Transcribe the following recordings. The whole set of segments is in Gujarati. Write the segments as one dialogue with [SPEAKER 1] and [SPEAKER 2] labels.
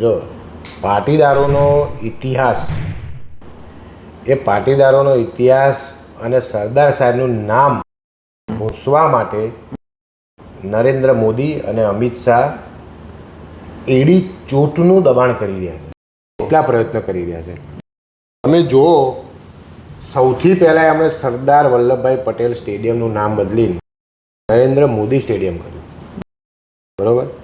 [SPEAKER 1] જો, પાટીદારોનો ઇતિહાસ. એ પાટીદારોનો ઇતિહાસ અને સરદાર સાહેબનું નામ ભૂંસવા માટે નરેન્દ્ર મોદી અને અમિત શાહ એડી ચોટનું દબાણ કરી રહ્યા છે. એટલા પ્રયત્ન કરી રહ્યા છે. તમે જુઓ, સૌથી પહેલાં એમણે સરદાર વલ્લભભાઈ પટેલ સ્ટેડિયમનું નામ બદલીને નરેન્દ્ર મોદી સ્ટેડિયમ કર્યું. બરોબર?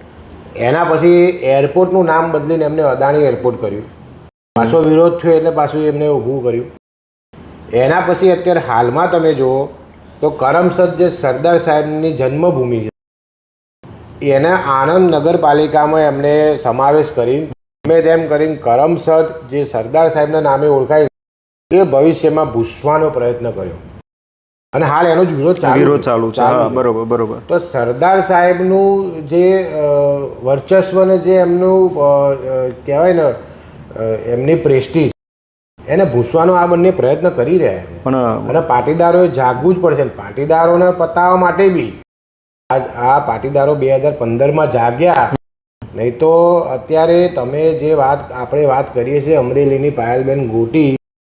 [SPEAKER 1] એના પછી એરપોર્ટનું નામ બદલીને એમને અદાણી એરપોર્ટ કર્યું. પાછો વિરોધ થયો એટલે પાછું એમને ઊભું કર્યું. એના પછી અત્યારે હાલમાં તમે જુઓ તો કરમસદ જે સરદાર સાહેબની જન્મભૂમિ છે, એના આણંદ નગરપાલિકામાં એમણે સમાવેશ કરી ગમે તેમ કરીને કરમસદ જે સરદાર સાહેબના નામે ઓળખાય એ ભવિષ્યમાં ભૂસવાનો પ્રયત્ન કર્યો. અને હાલ એનો જ વિરોધ
[SPEAKER 2] વિરોધ ચાલુ છે. હા બરોબર બરોબર.
[SPEAKER 1] તો સરદાર સાહેબનું જે વર્ચસ્વ ને જે એમનું કહેવાય ને એમની પ્રેસ્ટીજ એને ભૂસવાનો આ બંને પ્રયત્ન કરી રહ્યા છે.
[SPEAKER 2] પણ
[SPEAKER 1] અને પાટીદારોએ જાગવું જ પડશે. પાટીદારોને પતાવવા માટે બી આ આ પાટીદારો બે હજાર પંદરમાં જાગ્યા. નહીં તો અત્યારે તમે જે વાત આપણે વાત કરીએ છીએ અમરેલીની પાયલબેન ગોટી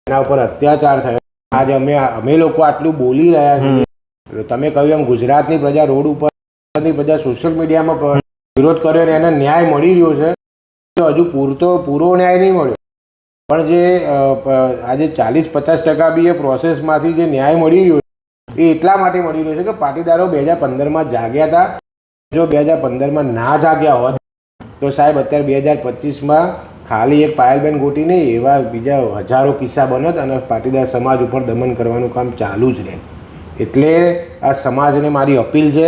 [SPEAKER 1] એના ઉપર અત્યાચાર થયો. આજે અમે અમે લોકો આટલું બોલી રહ્યા છીએ. તમે કહ્યું એમ ગુજરાતની પ્રજા રોડ ઉપર ગુજરાતની પ્રજા સોશિયલ મીડિયામાં વિરોધ કર્યો ને એને ન્યાય મળી રહ્યો છે. તો હજુ પૂરતો પૂરો ન્યાય નહીં મળ્યો. પણ જે આજે ચાલીસ પચાસ ટકા બી એ પ્રોસેસમાંથી જે ન્યાય મળી રહ્યો છે, એ એટલા માટે મળી રહ્યો છે કે પાટીદારો બે હજાર પંદરમાં જાગ્યા હતા. જો બે હજાર પંદરમાં ના જાગ્યા હોત, તો સાહેબ અત્યારે બે હજાર પચીસમાં ખાલી એક પાયલબેન ગોટી નહીં, એવા બીજા હજારો કિસ્સા બનત અને પાટીદાર સમાજ ઉપર દમન કરવાનું કામ ચાલુ જ રહે. એટલે આ સમાજને મારી અપીલ છે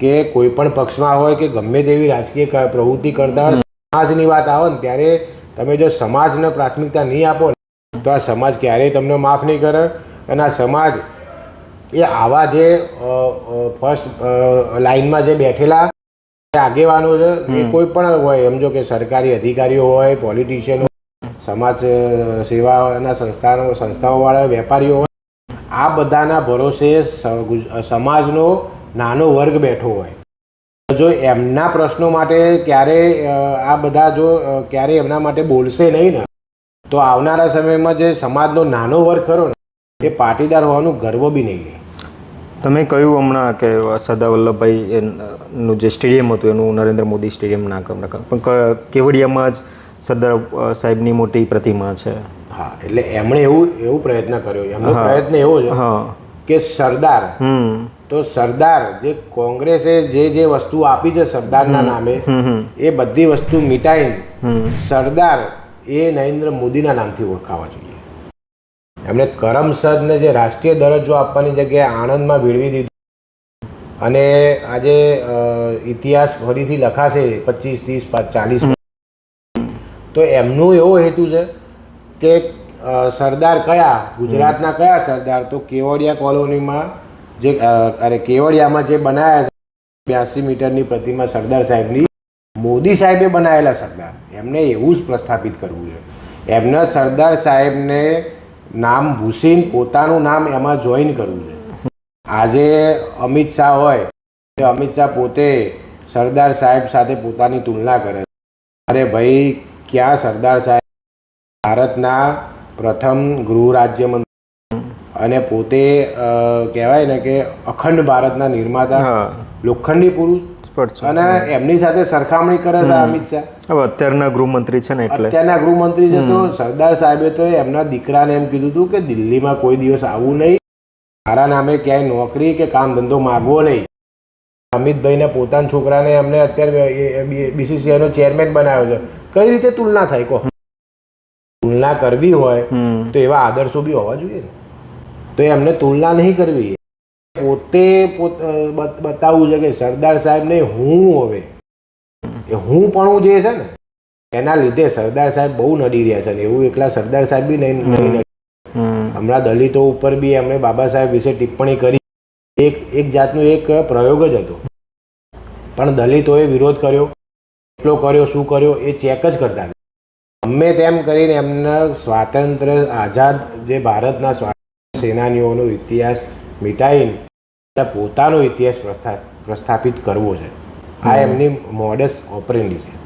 [SPEAKER 1] કે કોઈ પણ પક્ષમાં હોય કે ગમે તેવી રાજકીય પ્રવૃત્તિ કરતા સમાજની વાત આવે ને ત્યારે તમે જો સમાજને પ્રાથમિકતા નહીં આપો તો આ સમાજ ક્યારેય તમને માફ નહીં કરે અને આ સમાજ એ આવા જે ફર્સ્ટ લાઈનમાં જે બેઠેલા આગેવાનો છે એ કોઈ પણ હોય એમ જો કે સરકારી અધિકારીઓ હોય પોલિટિશિયનો સમાજ સેવાના સંસ્થાનો સંસ્થાઓવાળા વેપારીઓ હોય આ બધાના ભરોસે સમાજનો નાનો વર્ગ બેઠો હોય. જો એમના પ્રશ્નો માટે ક્યારે આ બધા જો ક્યારે એમના માટે બોલશે નહીં ને તો આવનારા સમયમાં જે સમાજનો નાનો વર્ગ ખરો ને એ પાટીદાર હોવાનું ગર્વ બી નહીં લે.
[SPEAKER 2] તમે કહ્યું હમણાં કે સરદાર વલ્લભભાઈ નું જે સ્ટેડિયમ હતું એનું નરેન્દ્ર મોદી સ્ટેડિયમ ના. પણ કેવડિયામાં જ સરદાર સાહેબની મોટી પ્રતિમા છે.
[SPEAKER 1] હા એટલે એમણે એવું એવું પ્રયત્ન કર્યો. એમનો પ્રયત્ન એવો છે કે સરદાર તો સરદાર જે કોંગ્રેસે જે જે વસ્તુ આપી છે સરદારના નામે એ બધી વસ્તુ મિટાઈને સરદાર એ નરેન્દ્ર મોદીના નામથી ઓળખાવા જોઈએ. એમણે કરમસદને જે રાષ્ટ્રીય દરજ્જો આપવાની જગ્યાએ આણંદમાં ભેળવી દીધું અને આજે ઇતિહાસ ફરીથી લખાશે પચીસ ત્રીસ ચાલીસ. તો એમનું એવો હેતુ છે કે સરદાર કયા ગુજરાતના કયા સરદાર? તો કેવડિયા કોલોનીમાં જે અરે કેવડિયામાં જે બનાવ્યા છે બ્યાસી મીટરની પ્રતિમા સરદાર સાહેબની મોદી સાહેબે બનાવેલા સરદાર. એમને એવું જ પ્રસ્થાપિત કરવું છે. એમને સરદાર સાહેબને નામ ભૂસીન પોતાનું નામ એમાં જોઈન કરવું છે. આજે અમિત શાહ હોય તો અમિત શાહ પોતે સરદાર સાહેબ સાથે પોતાની તુલના કરે છે. અરે ભાઈ ક્યાં સરદાર સાહેબ? ભારતના પ્રથમ ગૃહ રાજ્યમંત્રી. અને પોતે કહેવાય ને કે અખંડ ભારતના નિર્માતા લોખંડી પુરુષ. અને એમની સાથે સરખામણી કરે છે અમિત શાહ.
[SPEAKER 2] હવે અત્યારના ગૃહમંત્રી છે ને એટલે.
[SPEAKER 1] અત્યારના ગૃહમંત્રી છે તો સરદાર સાહેબે તો એમના દીકરાને એમ કીધું હતું કે દિલ્હીમાં કોઈ દિવસ આવું નહીં. મારા નામે ક્યાંય નોકરી કે કામ ધંધો માગવો નહીં. અમિતભાઈને પોતાના છોકરાને એમને અત્યારે બીસીસીઆઈનો ચેરમેન બનાવ્યો છે. કઈ રીતે તુલના થાય કહો? તુલના કરવી હોય તો એવા આદર્શો બી હોવા જોઈએ ને. તો એમને તુલના નહીં કરવી. પોતે પોત બત- બતાવવું છે કે સરદાર સાહેબને હું હવે. એ હું પણ જે છે ને એના લીધે સરદાર સાહેબ બહુ નડી રહ્યા છે ને. એવું એકલા સરદાર સાહેબ બી નહીં નહીં હમણાં દલિતો ઉપર બી એમણે બાબા સાહેબ વિશે ટિપ્પણી કરી. એક એક જાતનો એક પ્રયોગ જ હતો. પણ દલિતોએ વિરોધ કર્યો. કેટલો કર્યો, શું કર્યો, એ ચેક જ કરતા અમે તેમ કરીને એમને સ્વાતંત્ર્ય આઝાદ જે ભારતના સ્વાતંત્ર્ય સેનાનીઓનો ઇતિહાસ મિટાઈને પોતાનો ઇતિહાસ પ્રસ્થા, પ્રસ્થાપિત કરવો છે. આ એમની મોડસ ઓપરેન્ડી છે.